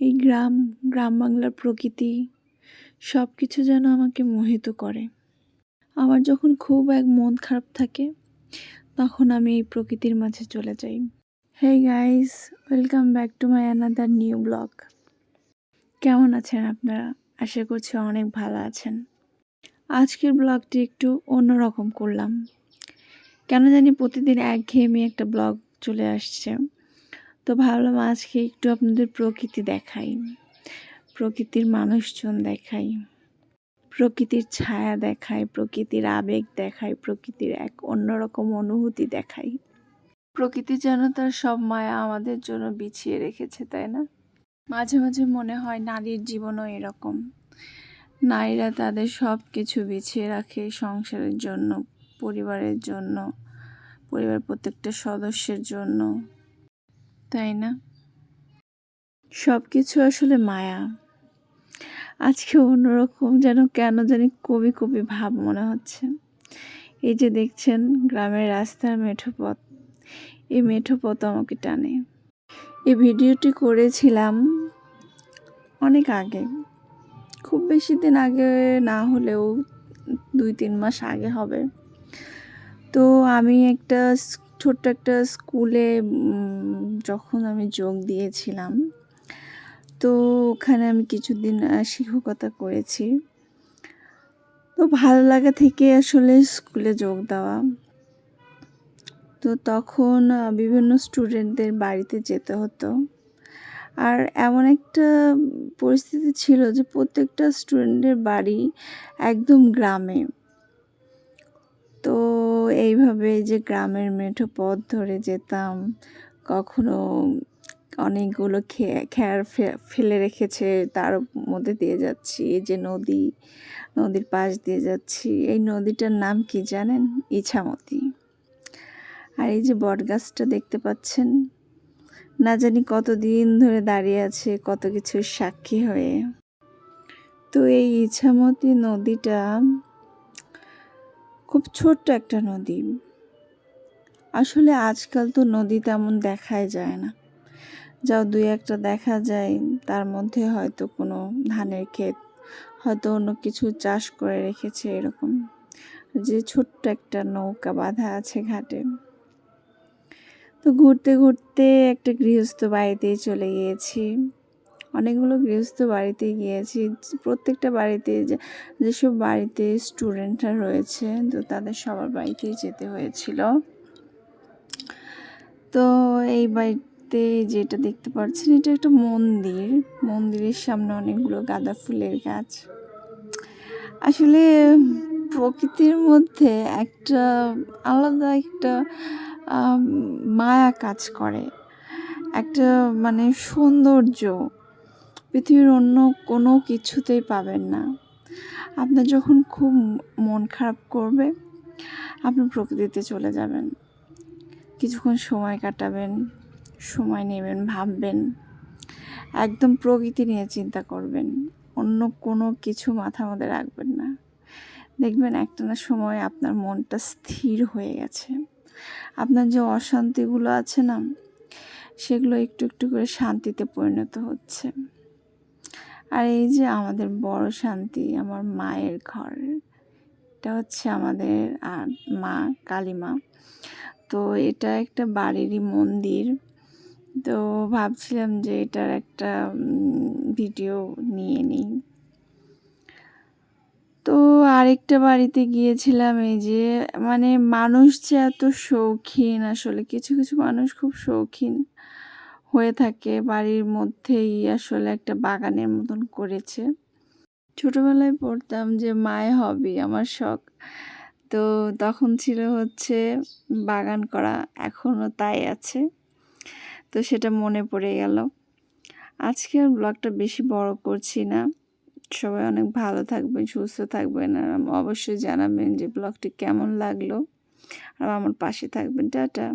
এই গ্রাম গ্রাম বাংলার প্রকৃতি সব কিছু যেন আমাকে মোহিত করে। আমার যখন খুব এক মন খারাপ থাকে, তখন আমি এই প্রকৃতির মাঝে চলে যাই। Hey guys welcome back to my another new blog কেমন আছেন আপনারা? আশা করছি অনেক ভালো আছেন। আজকের ব্লগটি একটু অন্যরকম করলাম। কেন জানি প্রতিদিন একঘেয়েমি একটা ব্লগ চলে আসছে। তো ভাবলাম আজকে একটু আপনাদের প্রকৃতি দেখাই। প্রকৃতির মানুষজন দেখাই। প্রকৃতির ছায়া দেখায় প্রকৃতির আবেগ দেখায় প্রকৃতির এক অন্যরকম অনুভূতি দেখাই। প্রকৃতি যেন তার সব মায়া আমাদের জন্য বিছিয়ে রেখেছে, তাই না? মাঝে মাঝে মনে হয় নারীর জীবনও এরকম। নারীরা তাদের সব কিছু বিছিয়ে রাখে সংসারের জন্য, পরিবারের জন্য পরিবার প্রত্যেকটা সদস্যের জন্য। তাই না? সব কিছু আসলে মায়া। আজকে অন্যরকম যেন কেন জানি কবি কবি ভাব মনে হচ্ছে। এই যে দেখছেন গ্রামের রাস্তার মেঠো পথ, এই মেঠো পথ আমাকে টানে। এই ভিডিওটি করেছিলাম অনেক আগে। খুব বেশি দিন আগে না হলেও দুই তিন মাস আগে হবে। তো আমি একটা ছোট্ট একটা স্কুলে যখন আমি যোগ দিয়েছিলাম, তো ওখানে আমি কিছুদিন শিক্ষকতা করেছি। তো ভালো লাগা থেকে আসলে স্কুলে যোগ দেওয়া। তো তখন বিভিন্ন স্টুডেন্টদের বাড়িতে যেতে হতো। আর এমন একটা পরিস্থিতি ছিল যে প্রত্যেকটা স্টুডেন্টের বাড়ি একদম গ্রামে। তো এইভাবে যে গ্রামের মেঠো পথ ধরে যেতাম, কখনো অনেকগুলো খেয়ার ফেলে রেখেছে, তার মধ্যে দিয়ে যাচ্ছি। এই যে নদী, নদীর পাশ দিয়ে যাচ্ছি। এই নদীটার নাম কি জানেন? ইছামতি। আর এই যে বটগাছটা দেখতে পাচ্ছেন? না জানি কতদিন ধরে দাঁড়িয়ে আছে, কত কিছুর সাক্ষী হয়ে। তো এই ইছামতি নদীটা খুব ছোট্ট একটা নদী। আসলে আজকাল তো নদী তেমন দেখাই যায় না। যাও দুই একটা দেখা যায়, তার মধ্যে হয়তো কোনো ধানের ক্ষেত, হয়তো অন্য কিছু চাষ করে রেখেছে এরকম। যে ছোট্ট একটা নৌকা বাঁধা আছে ঘাটে। তো ঘুরতে ঘুরতে একটা গৃহস্থ বাড়িতেই চলে গিয়েছি। অনেকগুলো গৃহস্থ বাড়িতে গিয়েছি। প্রত্যেকটা বাড়িতে যেসব বাড়িতে স্টুডেন্টরা রয়েছে, তো তাদের সবার বাড়িতেই যেতে হয়েছিল। তো এই বাড়িতে যেটা দেখতে পাচ্ছেন, এটা একটা মন্দির। মন্দিরের সামনে অনেকগুলো গাঁদা ফুলের গাছ। আসলে প্রকৃতির মধ্যে একটা আলাদা একটা মায়া কাজ করে। একটা মানে সৌন্দর্য। পৃথিবীর অন্য কোনো কিছুতেই পাবেন না। আপনার যখন খুব মন খারাপ করবে, আপনি প্রকৃতিতে চলে যাবেন। কিছুক্ষণ সময় কাটাবেন, সময় নেবেন, ভাববেন। একদম প্রকৃতি নিয়ে চিন্তা করবেন। অন্য কোনো কিছু মাথার মধ্যে রাখবেন না। দেখবেন একটা না সময় আপনার মনটা স্থির হয়ে গেছে। আপনার যে অশান্তিগুলো আছে না, সেগুলো একটু একটু করে শান্তিতে পরিণত হচ্ছে। আর এই যে আমাদের বড় শান্তি, আমার মায়ের ঘর, এটা হচ্ছে আমাদের মা কালী মা তো এটা একটা বাড়িরই মন্দির। তো ভাবছিলাম যে এটার একটা ভিডিও নিয়ে নিই। তো আরেকটা বাড়িতে গিয়েছিলাম, এই যে মানে মানুষ যে এত শৌখিন আসলে, কিছু কিছু মানুষ খুব শৌখিন। হয়ে থাকে। বাড়ির মধ্যেই আসলে একটা বাগানের মতন করেছে। ছোটোবেলায় পড়তাম যে, মায় হবি আমার শখ। তো তখন ছিল হচ্ছে বাগান করা এখনও তাই আছে। তো সেটা মনে পড়ে গেল। আজকে আর ব্লগটা বেশি বড় করছি না। সবাই অনেক ভালো থাকবেন, সুস্থ থাকবেন, আর অবশ্যই জানাবেন যে, ব্লগটি কেমন লাগল। আর আমার পাশে থাকবেন। টাটা।